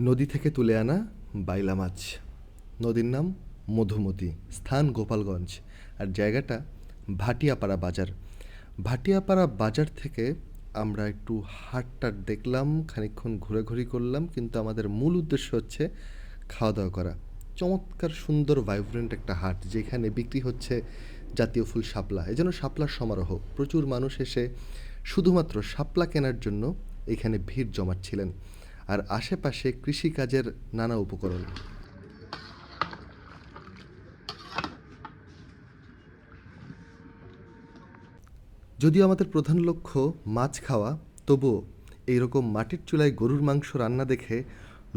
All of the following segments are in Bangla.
নদী থেকে তুলে আনা বাইলা মাছ। নদীর নাম মধুমতি। স্থান গোপালগঞ্জ। আর জায়গাটা ভাটিয়াপাড়া বাজার। ভাটিয়াপাড়া বাজার থেকে আমরা একটু হাটটাট দেখলাম, খানিকক্ষণ ঘোরাঘুরি করলাম, কিন্তু আমাদের মূল উদ্দেশ্য হচ্ছে খাওয়া দাওয়া করা। চমৎকার, সুন্দর ভাইব্রেন্ট একটা হাট, যেখানে বিক্রি হচ্ছে জাতীয় ফুল শাপলা। এই জন্য শাপলার সমারোহ। প্রচুর মানুষ এসে শুধুমাত্র শাপলা কেনার জন্য এখানে ভিড় জমাচ্ছিলেন। আর আশেপাশে কৃষিকাজের নানা উপকরণ। যদিও আমাদের প্রধান লক্ষ্য মাছ খাওয়া, তবুও এইরকম মাটির চুলায় গরুর মাংস রান্না দেখে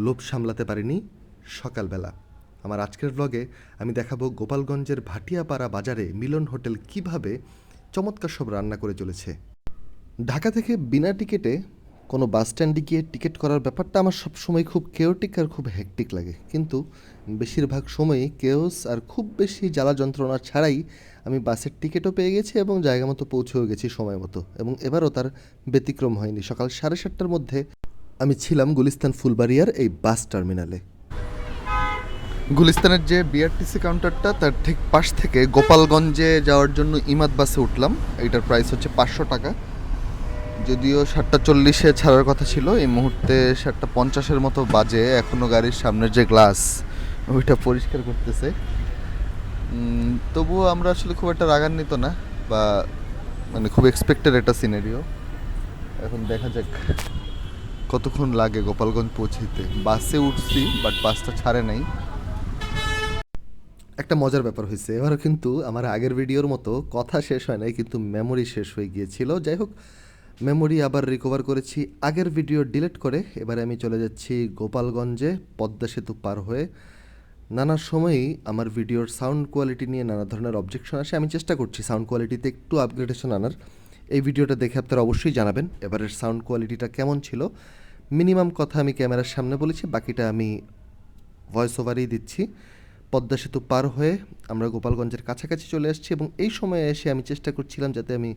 লোভ সামলাতে পারিনি সকালবেলা। আমার আজকের ব্লগে আমি দেখাবো গোপালগঞ্জের ভাটিয়াপাড়া বাজারে মিলন হোটেল কীভাবে চমৎকার সব রান্না করে চলেছে। ঢাকা থেকে বিনা টিকিটে কোনো বাস স্ট্যান্ডে গিয়ে টিকিট করার ব্যাপারটা আমার সবসময় খুব কেওটিক আর খুব হেকটিক লাগে। কিন্তু বেশিরভাগ সময়ই কেওস আর খুব বেশি জ্বালা যন্ত্রণা ছাড়াই আমি বাসের টিকিটও পেয়ে গেছি এবং জায়গা মতো পৌঁছেও গেছি সময় মতো এবং এবারও তার ব্যতিক্রম হয়নি। সকাল সাড়ে সাতটার মধ্যে আমি ছিলাম গুলিস্তান ফুলবাড়িয়ার এই বাস টার্মিনালে। গুলিস্তানের যে বিআরটিসি কাউন্টারটা তার ঠিক পাশ থেকে গোপালগঞ্জে যাওয়ার জন্য ইমাদ বাসে উঠলাম। এটার প্রাইস হচ্ছে পাঁচশো টাকা। যদিও সাতটা চল্লিশে ছাড়ার কথা ছিল, এই মুহূর্তে সাতটা পঞ্চাশের মতো বাজে এখনও গাড়ির সামনের যে গ্লাস, ওইটা পরিষ্কার করতেছে। তবুও আমরা আসলে খুব একটা রাগান্বিত না, বা মানে খুব এক্সপেক্টেড একটা সিনারিও এখন দেখা যাক কতক্ষণ লাগে গোপালগঞ্জ পৌঁছতে। বাসে উঠছি বাট বাসটা ছাড়ে নাই। একটা মজার ব্যাপার হয়েছে, এবারও কিন্তু আমার আগের ভিডিওর মতো কথা শেষ হয় নাই, কিন্তু মেমোরি শেষ হয়ে গিয়েছিল। যাই হোক মেমোরি আবার রিকভার করেছি। আগের ভিডিও ডিলিট করে এবারে আমি চলে যাচ্ছি গোপালগঞ্জে পদ্মা সেতু পার হয়ে। নানা সময়ই আমার ভিডিওর সাউন্ড কোয়ালিটি নিয়ে নানা ধরনের অবজেকশন আসে। আমি চেষ্টা করছি সাউন্ড কোয়ালিটিতে একটু আপগ্রেডেশন আনার। এই ভিডিওটা দেখে আপনারা অবশ্যই জানাবেন এবারের সাউন্ড কোয়ালিটিটা কেমন ছিল। মিনিমাম কথা আমি ক্যামেরার সামনে বলেছি, বাকিটা আমি ভয়েস ওভারই দিচ্ছি। পদ্মা সেতু পার হয়ে আমরা গোপালগঞ্জের কাছাকাছি চলে আসছি এবং এই সময়ে এসে আমি চেষ্টা করছিলাম যাতে আমি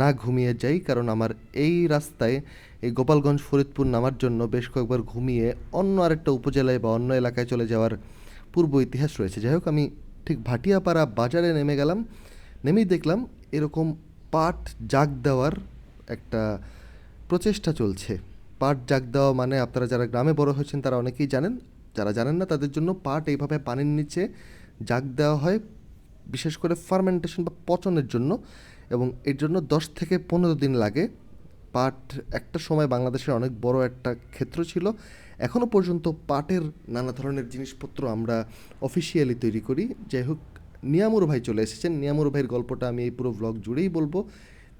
না ঘুমিয়ে যাই, কারণ আমার এই রাস্তায়, এই গোপালগঞ্জ ফরিদপুর নামার জন্য বেশ কয়েকবার ঘুমিয়ে অন্য আরেকটা উপজেলায় বা অন্য এলাকায় চলে যাওয়ার পূর্ব ইতিহাস রয়েছে। যাই হোক, আমি ঠিক ভাটিয়াপাড়া বাজারে নেমে গেলাম। নেমেই দেখলাম এরকম পাট জাগ দেওয়ার একটা প্রচেষ্টা চলছে। পাট জাগ দেওয়া মানে আপনারা যারা গ্রামে বড় হয়েছেন, তারা অনেকেই জানেন। যারা জানেন না, তাদের জন্য পাট এইভাবে পানির নিচে জাগ দেওয়া হয়, বিশেষ করে ফার্মেন্টেশন বা পচনের জন্য। এবং এর জন্য দশ থেকে পনেরো দিন লাগে। পাট একটা সময় বাংলাদেশের অনেক বড় একটা ক্ষেত্র ছিল। এখনও পর্যন্ত পাটের নানা ধরনের জিনিসপত্র আমরা অফিসিয়ালি তৈরি করি। যাই হোক, নিয়ামুর ভাই চলে এসেছেন। নিয়ামুর ভাইয়ের গল্পটা আমি এই পুরো ব্লগ জুড়েই বলব।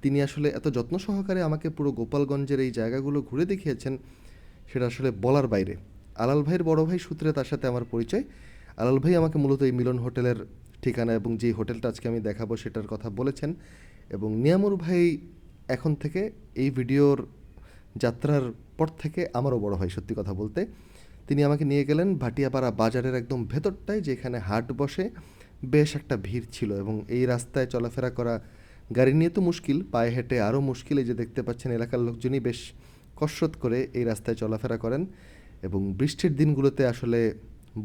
তিনি আসলে এত যত্ন সহকারে আমাকে পুরো গোপালগঞ্জের এই জায়গাগুলো ঘুরে দেখিয়েছেন, সেটা আসলে বলার বাইরে। আলাল ভাইয়ের বড় ভাই সূত্রে তার সাথে আমার পরিচয়। আলাল ভাই আমাকে মূলত এই মিলন হোটেলের ঠিকানা এবং যেই হোটেলটা আজকে আমি দেখাবো সেটার কথা বলেছেন। এবং নিয়ামুর ভাই এখন থেকে এই ভিডিওর যাত্রার পর থেকে আমারও বড় হয় সত্যি কথা বলতে। তিনি আমাকে নিয়ে গেলেন ভাটিয়াপাড়া বাজারের একদম ভেতরটায় যেখানে হাট বসে বেশ একটা ভিড় ছিল এবং এই রাস্তায় চলাফেরা করা গাড়ি নিয়ে তো মুশকিল, পায়ে হেঁটে আরও মুশকিল এই যে দেখতে পাচ্ছেন এলাকার লোকজনই বেশ কসরত করে এই রাস্তায় চলাফেরা করেন এবং বৃষ্টির দিনগুলোতে আসলে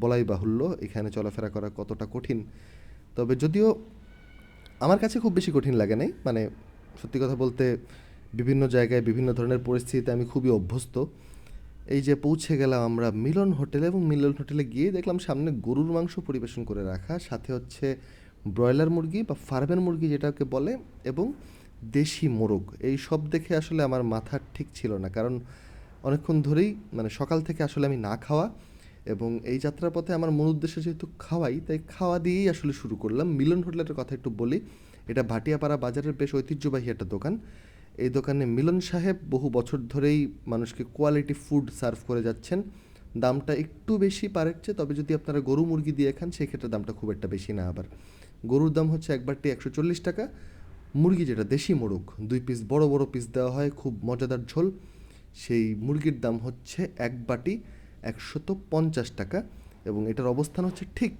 বলাই বাহুল্য, এখানে চলাফেরা করা কতটা কঠিন। তবে যদিও আমার কাছে খুব বেশি কঠিন লাগে নাই। মানে সত্যি কথা বলতে বিভিন্ন জায়গায় বিভিন্ন ধরনের পরিস্থিতিতে আমি খুবই অভ্যস্ত। এই যে পৌঁছে গেলাম আমরা মিলন হোটেলে এবং মিলন হোটেলে গিয়ে দেখলাম সামনে গরুর মাংস পরিবেশন করে রাখা, সাথে হচ্ছে ব্রয়লার মুরগি বা ফার্মের মুরগি যেটাকে বলে এবং দেশি মোরগ। এই সব দেখে আসলে আমার মাথা ঠিক ছিল না। কারণ অনেকক্ষণ ধরেই মানে সকাল থেকে আসলে আমি না খাওয়া এবং এই যাত্রার পথে আমার মূল উদ্দেশ্য যেহেতু খাওয়াই, তাই খাওয়া দিয়েই আসলে শুরু করলাম। মিলন হোটেলের কথা একটু বলি। এটা ভাটিয়াপাড়া বাজারের বেশ ঐতিহ্যবাহী একটা দোকান। এই দোকানে মিলন সাহেব বহু বছর ধরেই মানুষকে কোয়ালিটি ফুড সার্ভ করে যাচ্ছেন। দামটা একটু বেশি পারের চেয়ে, তবে যদি আপনারা গরু মুরগি দিয়ে খান, সেক্ষেত্রে দামটা খুব একটা বেশি না আবার। গরুর দাম হচ্ছে একবারটি একশো চল্লিশ টাকা। মুরগি যেটা দেশি মোরগ, দুই পিস বড় বড় পিস দেওয়া হয়, খুব মজাদার ঝোল। সেই মুরগির দাম হচ্ছে এক বাটি একশত পঞ্চাশ টাকা এবং এটার অবস্থান হচ্ছে ঠিক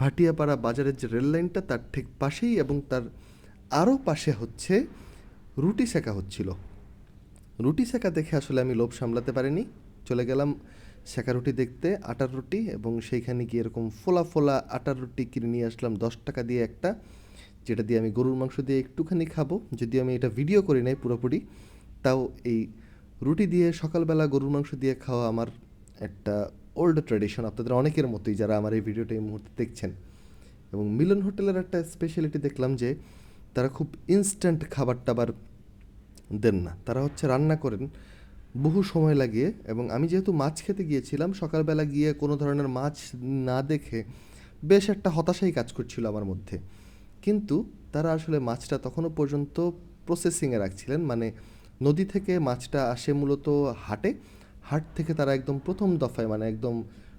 ভাটিয়াপাড়া বাজারের যে রেল লাইনটা তার ঠিক পাশেই এবং তার আরও পাশে হচ্ছে রুটি সেকা হচ্ছিল। রুটি সেকা দেখে আসলে আমি লোভ সামলাতে পারিনি। চলে গেলাম শেখা রুটি দেখতে, আটার রুটি এবং সেইখানে গিয়ে এরকম ফোলা ফোলা আটার রুটি কিনে নিয়ে আসলাম, দশ টাকা দিয়ে একটা, যেটা দিয়ে আমি গরুর মাংস দিয়ে একটুখানি খাব। যদিও আমি এটা ভিডিও করি নাই পুরোপুরি, তাও এই রুটি দিয়ে সকালবেলা গরুর মাংস দিয়ে খাওয়া আমার একটা ওল্ড ট্র্যাডিশন আপনাদের অনেকের মতোই যারা আমার এই ভিডিওটা এই মুহূর্তে দেখছেন। এবং মিলন হোটেলের একটা স্পেশালিটি দেখলাম যে, তারা খুব ইনস্ট্যান্ট খাবার টাবার দেন না। তারা হচ্ছে রান্না করেন বহু সময় লাগিয়ে এবং আমি যেহেতু মাছ খেতে গিয়েছিলাম, সকালবেলা গিয়ে কোনো ধরনের মাছ না দেখে বেশ একটা হতাশাই কাজ করছিল আমার মধ্যে। কিন্তু তারা আসলে মাছটা তখনও পর্যন্ত প্রসেসিংয়ে রাখছিলেন। মানে নদী থেকে মাছটা আসে মূলত হাটে। হাট থেকে তারা একদম প্রথম দফায় মানে একদম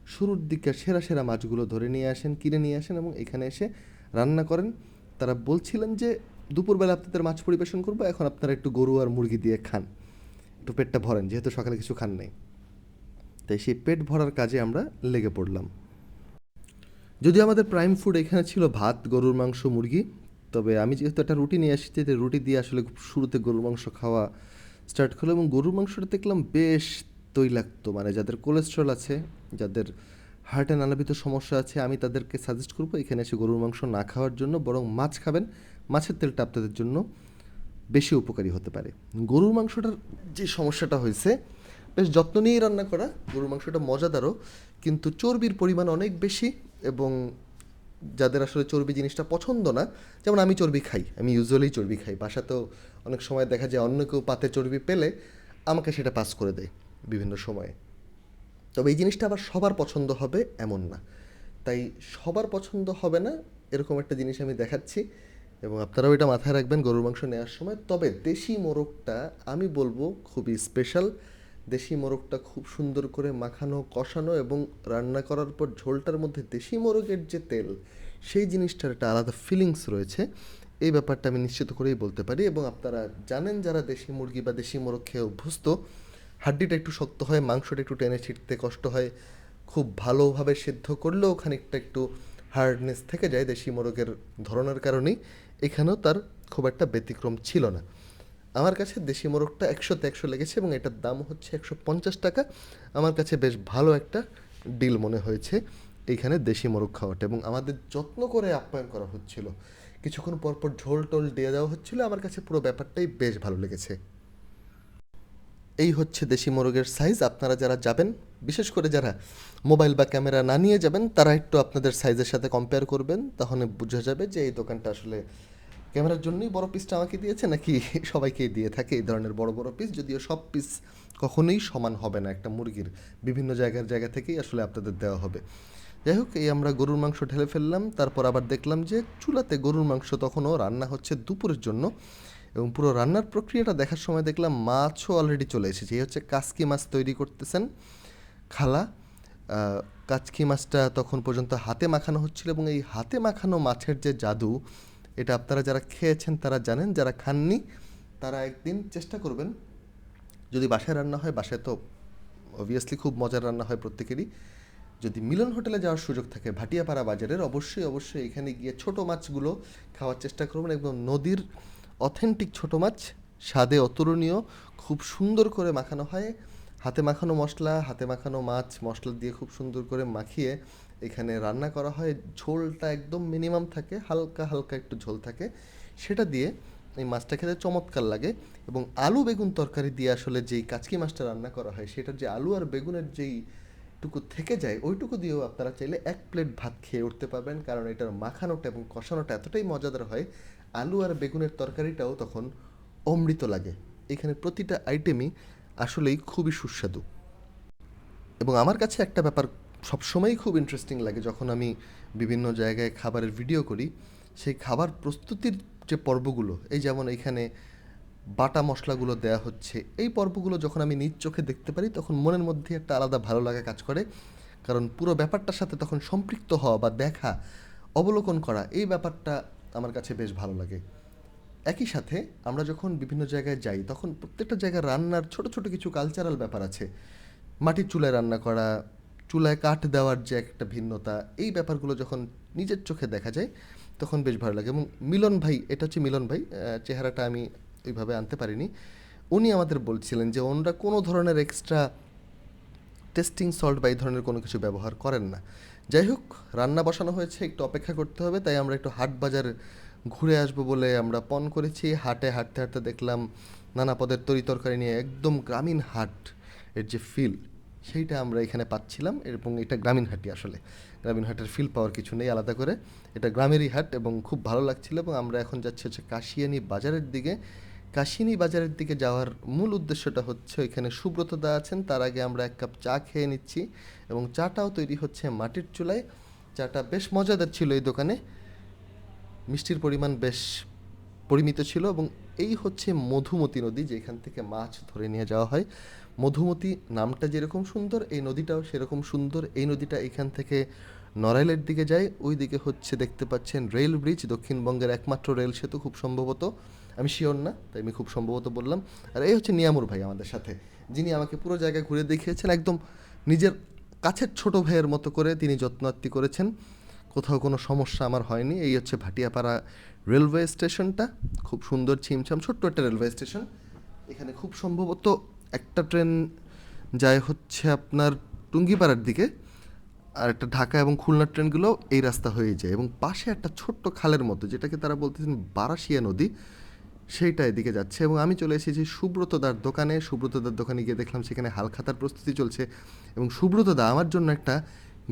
শুরুর দিকে সেরা সেরা মাছগুলো ধরে নিয়ে আসেন, কিনে নিয়ে আসেন এবং এখানে এসে রান্না করেন। তারা বলছিলেন যে, দুপুরবেলা আপনাদের মাছ পরিবেশন করব, এখন আপনারা একটু গরু আর মুরগি দিয়ে খান। একটু পেটটা ভরেন, যেহেতু সকালে কিছু খান নাই। তাই সেই পেট ভরার কাজে আমরা লেগে পড়লাম। যদিও আমাদের প্রাইম ফুড এখানে ছিল ভাত, গরুর মাংস, মুরগি, তবে আমি যেহেতু একটা রুটি নিয়ে আসছি রুটি দিয়ে আসলে শুরুতে গরুর মাংস খাওয়া স্টার্ট করল এবং গরুর মাংসটা দেখলাম বেশ তৈলাক্ত মানে যাদের কোলেস্ট্রল আছে, যাদের হার্টে নানাবিধ সমস্যা আছে, আমি তাদেরকে সাজেস্ট করব এখানে এসে গরুর মাংস না খাওয়ার জন্য, বরং মাছ খাবেন। মাছের তেলটা আপনাদের জন্য বেশি উপকারী হতে পারে। গরুর মাংসটার যে সমস্যাটা হয়েছে, বেশ যত্ন নিয়েই রান্না করা, গরুর মাংসটা মজাদারও, কিন্তু চর্বির পরিমাণ অনেক বেশি এবং যাদের আসলে চর্বি জিনিসটা পছন্দ না, যেমন আমি চর্বি খাই, আমি ইউজুয়ালি চর্বি খাই। বাসাতেও অনেক সময় দেখা যায় অন্য কেউ পাতে চর্বি পেলে আমাকে সেটা পাস করে দেয়। বিভিন্ন সময়ে। তবে এই জিনিসটা আবার সবার পছন্দ হবে এমন না। তাই সবার পছন্দ হবে না এরকম একটা জিনিস আমি দেখাচ্ছি এবং আপনারাও এটা মাথায় রাখবেন, গরুর মাংস নেওয়ার সময়। তবে দেশি মোরগটা আমি বলব খুবই স্পেশাল দেশি মোরগটা খুব সুন্দর করে মাখানো, কষানো এবং রান্না করার পর ঝোলটার মধ্যে দেশি মোরগের যে তেল, সেই জিনিসটার একটা আলাদা ফিলিংস রয়েছে। এই ব্যাপারটা আমি নিশ্চিত করেই বলতে পারি এবং আপনারা জানেন যারা দেশি মুরগি বা দেশি মোরগ খেয়ে অভ্যস্ত হাড্ডিটা একটু শক্ত হয়, মাংসটা একটু টেনে ছিটতে কষ্ট হয়। খুব ভালোভাবে সিদ্ধ করলেও খানিকটা একটু হার্ডনেস থেকে যায় দেশি মোরগের ধরনের কারণেই। এখানেও তার খুব একটা ব্যতিক্রম ছিল না। আমার কাছে দেশি মোরগটা একশোতে একশো লেগেছে এবং এটার দাম হচ্ছে একশো পঞ্চাশ টাকা। আমার কাছে বেশ ভালো একটা ডিল মনে হয়েছে এইখানে দেশি মোরগ খাওয়াটা এবং আমাদের যত্ন করে আপ্যায়ন করা হচ্ছিল। কিছুক্ষণ পর পর ঝোল টোল দিয়ে দেওয়া হচ্ছিল, আমার কাছে পুরো ব্যাপারটাই বেশ ভালো লেগেছে। এই হচ্ছে দেশি মোরগের সাইজ আপনারা যারা যাবেন, বিশেষ করে যারা মোবাইল বা ক্যামেরা না নিয়ে যাবেন, তারা একটু আপনাদের সাইজের সাথে কম্পেয়ার করবেন, তাহলে বোঝা যাবে যে এই দোকানটা আসলে ক্যামেরার জন্যই বড় পিসটা আমাকে দিয়েছে, নাকি সবাইকেই দিয়ে থাকে এই ধরনের বড় বড় পিস যদিও সব পিস কখনোই সমান হবে না একটা মুরগির। বিভিন্ন জায়গার জায়গা থেকেই আসলে আপনাদের দেওয়া হবে। যাই হোক, এই আমরা গরুর মাংস ঢেলে ফেললাম। তারপর আবার দেখলাম যে চুলাতে গরুর মাংস তখনও রান্না হচ্ছে দুপুরের জন্য। এবং পুরো রান্নার প্রক্রিয়াটা দেখার সময় দেখলাম মাছও অলরেডি চলে এসেছে। এই হচ্ছে কাসকি মাছ তৈরি করতেছেন খালা। কাচকি মাছটা তখন পর্যন্ত হাতে মাখানো হচ্ছিল এবং এই হাতে মাখানো মাছের যে জাদু, এটা আপনারা যারা খেয়েছেন তারা জানেন, যারা খাননি তারা একদিন চেষ্টা করবেন। যদি বাসায় রান্না হয়, বাসায় তো অবভিয়াসলি খুব মজার রান্না হয় প্রত্যেকেরই। যদি মিলন হোটেলে যাওয়ার সুযোগ থাকে, ভাটিয়াপাড়া বাজারের, অবশ্যই অবশ্যই এখানে গিয়ে ছোট মাছগুলো খাওয়ার চেষ্টা করবেন। একদম নদীর অথেন্টিক ছোট মাছ, স্বাদে অতুলনীয়, খুব সুন্দর করে মাখানো হয়। হাতে মাখানো মশলা, হাতে মাখানো মাছ, মশলা দিয়ে খুব সুন্দর করে মাখিয়ে এখানে রান্না করা হয়। ঝোলটা একদম মিনিমাম থাকে, হালকা হালকা একটু ঝোল থাকে। সেটা দিয়ে এই মাছটা খেতে চমৎকার লাগে এবং আলু বেগুন তরকারি দিয়ে আসলে যেই কাচকি মাছটা রান্না করা হয় সেটার যে আলু আর বেগুনের যেই টুকু থেকে যায়, ওইটুকু দিয়েও আপনারা চাইলে এক প্লেট ভাত খেয়ে উঠতে পারবেন। কারণ এটার মাখানোটা এবং কষানোটা এতটাই মজাদার হয় আলু আর বেগুনের তরকারিটাও তখন অমৃত লাগে। এখানে প্রতিটা আইটেমই আসলেই খুবই সুস্বাদু। এবং আমার কাছে একটা ব্যাপার সবসময়ই খুব ইন্টারেস্টিং লাগে যখন আমি বিভিন্ন জায়গায় খাবারের ভিডিও করি। সেই খাবার প্রস্তুতির যে পর্বগুলো, এই যেমন এখানে বাটা মশলাগুলো দেয়া হচ্ছে, এই পর্বগুলো যখন আমি নিজ চোখে দেখতে পারি, তখন মনের মধ্যে একটা আলাদা ভালো লাগা কাজ করে। কারণ পুরো ব্যাপারটার সাথে তখন সম্পৃক্ত হওয়া বা দেখা, অবলোকন করা, এই ব্যাপারটা আমার কাছে বেশ ভালো লাগে। একই সাথে আমরা যখন বিভিন্ন জায়গায় যাই, তখন প্রত্যেকটা জায়গায় রান্নার ছোট ছোট কিছু কালচারাল ব্যাপার আছে। মাটির চুলায় রান্না করা, চুলায় কাঠ দেওয়ার যে একটা ভিন্নতা, এই ব্যাপারগুলো যখন নিজের চোখে দেখা যায়, তখন বেশ ভালো লাগে। এবং মিলন ভাই, এটা হচ্ছে মিলন ভাই চেহারাটা আমি ওইভাবে আনতে পারিনি। উনি আমাদের বলছিলেন যে, ওনারা কোনো ধরনের এক্সট্রা টেস্টিং সল্ট বা এই ধরনের কোনো কিছু ব্যবহার করেন না। যাই হোক, রান্না বসানো হয়েছে, একটু অপেক্ষা করতে হবে, তাই আমরা একটু হাট বাজার ঘুরে আসব বলে আমরা পণ করেছি। হাটে হাঁটতে হাঁটতে দেখলাম নানা পদের তরি তরকারি নিয়ে একদম গ্রামীণ হাট এর যে ফিল সেইটা আমরা এখানে পাচ্ছিলাম এবং এটা গ্রামীণ হাটই আসলে। গ্রামীণ হাটের ফিল পাওয়ার কিছু নেই, আলাদা করে। এটা গ্রামেরই হাট এবং খুব ভালো লাগছিল এবং আমরা এখন যাচ্ছি হচ্ছে কাশিয়ানি বাজারের দিকে। কাশিয়ানি বাজারের দিকে যাওয়ার মূল উদ্দেশ্যটা হচ্ছে এখানে সুব্রত দা আছেন, তার আগে আমরা এক কাপ চা খেয়ে নিচ্ছি এবং চাটাও তৈরি হচ্ছে মাটির চুলায়। চাটা বেশ মজাদার ছিল এই দোকানে। মিষ্টির পরিমাণ বেশ পরিমিত ছিল এবং এই হচ্ছে মধুমতি নদী যেখান থেকে মাছ ধরে নিয়ে যাওয়া হয়। মধুমতি নামটা যেরকম সুন্দর, এই নদীটাও সেরকম সুন্দর। এই নদীটা এখান থেকে নড়াইলের দিকে যায় ওই দিকে হচ্ছে দেখতে পাচ্ছেন রেল ব্রিজ, দক্ষিণবঙ্গের একমাত্র রেল সেতু খুব সম্ভবত। আমি শিওর না, তাই আমি খুব সম্ভবত বললাম। আর এই হচ্ছে নিয়ামুর ভাই আমাদের সাথে, যিনি আমাকে পুরো জায়গা ঘুরে দেখিয়েছেন, একদম নিজের কাছের ছোট ভাইয়ের মতো করে তিনি যত্নার্থী করেছেন। কোথাও কোনো সমস্যা আমার হয়নি, এই হচ্ছে ভাটিয়াপাড়া রেলওয়ে স্টেশনটা, খুব সুন্দর ছিমছাম, ছোট্ট একটা রেলওয়ে স্টেশন। এখানে খুব সম্ভবত একটা ট্রেন যায় হচ্ছে আপনার টুঙ্গিপাড়ার দিকে, আর একটা ঢাকা এবং খুলনার ট্রেনগুলো এই রাস্তা হয়ে যায়। এবং পাশে একটা ছোট্ট খালের মতো যেটাকে তারা বলতেছেন বারাসিয়া নদী সেইটা এদিকে যাচ্ছে এবং আমি চলে এসেছি সুব্রতদার দোকানে। সুব্রতদার দোকানে গিয়ে দেখলাম সেখানে হালখাতার প্রস্তুতি চলছে এবং সুব্রতদা আমার জন্য একটা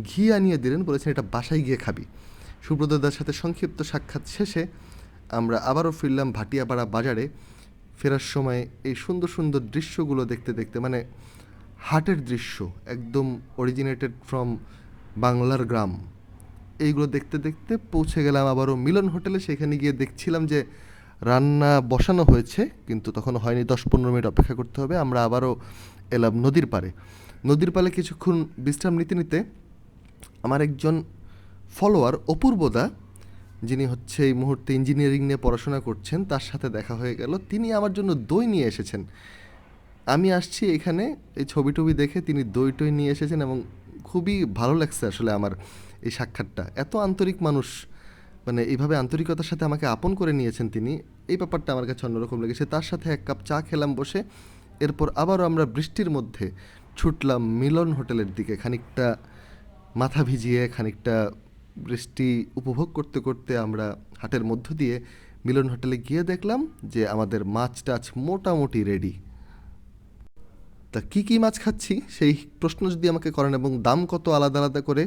ঘি আনিয়ে দিলেন, বলেছেন এটা বাসায় গিয়ে খাবি। সুব্রতদার সাথে সংক্ষিপ্ত সাক্ষাৎ শেষে আমরা আবারও ফিরলাম ভাটিয়াপাড়া বাজারে। ফেরার সময় এই সুন্দর সুন্দর দৃশ্যগুলো দেখতে দেখতে মানে হাটের দৃশ্য, একদম অরিজিনেটেড ফ্রম বাংলার গ্রাম। এইগুলো দেখতে দেখতে পৌঁছে গেলাম আবারও মিলন হোটেলে। সেখানে গিয়ে দেখছিলাম যে রান্না বসানো হয়েছে, কিন্তু তখন হয়নি। দশ পনেরো মিনিট অপেক্ষা করতে হবে। আমরা আবারও এলাম নদীর পাড়ে। নদীর পাড়ে কিছুক্ষণ বিশ্রাম নিতে নিতে আমার একজন ফলোয়ার অপূর্বদা যিনি হচ্ছে এই মুহূর্তে ইঞ্জিনিয়ারিং নিয়ে পড়াশোনা করছেন, তার সাথে দেখা হয়ে গেল। তিনি আমার জন্য দই নিয়ে এসেছেন। আমি আসছি এখানে, এই ছবি টবি দেখে তিনি দই টই নিয়ে এসেছেন এবং খুবই ভালো লাগছে আসলে আমার এই সাক্ষাৎটা। এত আন্তরিক মানুষ মানে এইভাবে আন্তরিকতার সাথে আমাকে আপন করে নিয়েছেন তিনি, এই ব্যাপারটা আমার কাছে অন্যরকম লেগেছে। তার সাথে এক কাপ চা খেলাম বসে, এরপর আবারও আমরা বৃষ্টির মধ্যে ছুটলাম মিলন হোটেলের দিকে। খানিকটা মাথা ভিজিয়ে, খানিকটা বৃষ্টি উপভোগ করতে করতে আমরা হাটের মধ্য দিয়ে মিলন হোটেলে গিয়ে দেখলাম যে আমাদের মাছ টাছ মোটামুটি রেডি তা কী কী মাছ খাচ্ছি? সেই প্রশ্ন যদি আমাকে করেন এবং দাম কত আলাদা আলাদা করে,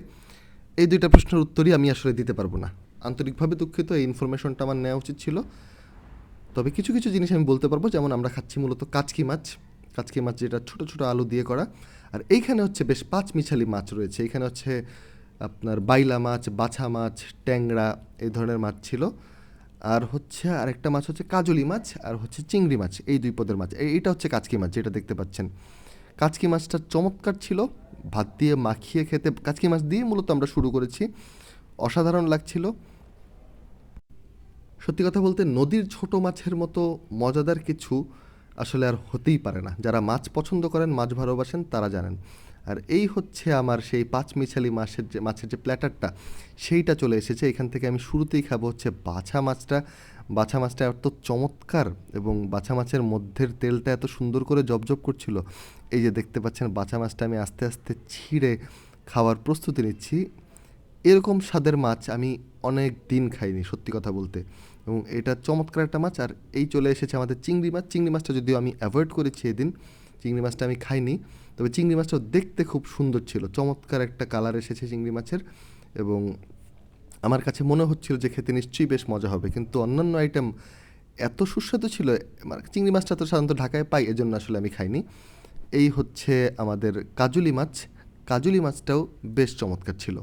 এই দুইটা প্রশ্নের উত্তরই আমি আসলে দিতে পারব না। আন্তরিকভাবে দুঃখিত, এই ইনফরমেশনটা আমার নেওয়া উচিত ছিল। তবে কিছু কিছু জিনিস আমি বলতে পারব, যেমন আমরা খাচ্ছি মূলত কাচকি মাছ। কাচকি মাছ যেটা ছোট ছোট আলু দিয়ে করা। আর এইখানে হচ্ছে বেশ পাঁচ মিছালি মাছ রয়েছে। এখানে হচ্ছে আপনার বাইলা মাছ, বাছা মাছ, ট্যাংরা, এই ধরনের মাছ ছিল। আর হচ্ছে আরেকটা মাছ হচ্ছে কাজলি মাছ, আর হচ্ছে চিংড়ি মাছ, এই দুই পদের মাছ। এই- এইটা হচ্ছে কাচকি মাছ যেটা দেখতে পাচ্ছেন। কাচকি মাছটা চমৎকার ছিল। ভাত দিয়ে মাখিয়ে খেতে, কাচকি মাছ দিয়ে মূলত আমরা শুরু করেছি। অসাধারণ লাগছিল। সত্যি কথা বলতে নদীর ছোট মাছের মতো মজাদার কিছু আসলে আর হতেই পারে না। যারা মাছ পছন্দ করেন, মাছ ভালোবাসেন, তারা জানেন। আর এই হচ্ছে আমার সেই পাঁচ মিছালি মাছের যে মাছের যে প্ল্যাটারটা, সেইটা চলে এসেছে। এখান থেকে আমি শুরুতেই খাব হচ্ছে বাছা মাছটা। বাছা মাছটা এত চমৎকার এবং বাছা মাছের মধ্যের তেলটা এত সুন্দর করে জবজব করছিল। এই যে দেখতে পাচ্ছেন, বাছা মাছটা আমি আস্তে আস্তে ছিঁড়ে খাওয়ার প্রস্তুতি নিচ্ছি। এরকম স্বাদের মাছ আমি অনেক দিন খাইনি, সত্যি কথা বলতে। এবং এটা চমৎকার একটা মাছ। আর এই চলে এসেছে আমাদের চিংড়ি মাছ। চিংড়ি মাছটা যদিও আমি অ্যাভয়েড করেছি এদিন চিংড়ি মাছটা আমি খাইনি। তবে চিংড়ি মাছটাও দেখতে খুব সুন্দর ছিল। চমৎকার একটা কালার এসেছে চিংড়ি মাছের। এবং আমার কাছে মনে হচ্ছিল যে খেতে নিশ্চয়ই বেশ মজা হবে। কিন্তু অন্যান্য আইটেম এত সুস্বাদু ছিল চিংড়ি মাছটা তো সাধারণত ঢাকায় পাই, এজন্য আসলে আমি খাইনি। এই হচ্ছে আমাদের কাজুলি মাছ। কাজুলি মাছটাও বেশ চমৎকার ছিল।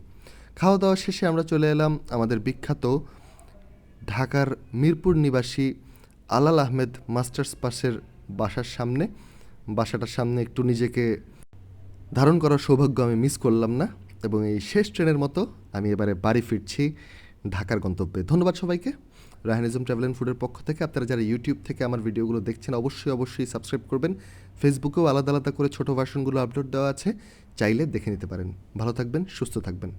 খাওয়া দাওয়া শেষে আমরা চলে এলাম আমাদের বিখ্যাত ঢাকার মিরপুর নিবাসী আলাল আহমেদ মাস্টার্স পাসের বাসার সামনে। বাসাটার সামনে একটু নিজেকে ধারণ করার সৌভাগ্য আমি মিস করলাম না এবং এই শেষ ট্রেনের মতো আমি এবারে বাড়ি ফিরছি ঢাকার গন্তব্যে। ধন্যবাদ সবাইকে। রাহানিজম ট্রাভেল অ্যান্ড ফুডের পক্ষ থেকে আপনারা যারা ইউটিউব থেকে আমার ভিডিওগুলো দেখছেন অবশ্যই অবশ্যই সাবস্ক্রাইব করবেন। ফেসবুকেও আলাদা আলাদা করে ছোটো ভার্সনগুলো আপলোড দেওয়া আছে। চাইলে দেখে নিতে পারেন। ভালো থাকবেন, সুস্থ থাকবেন।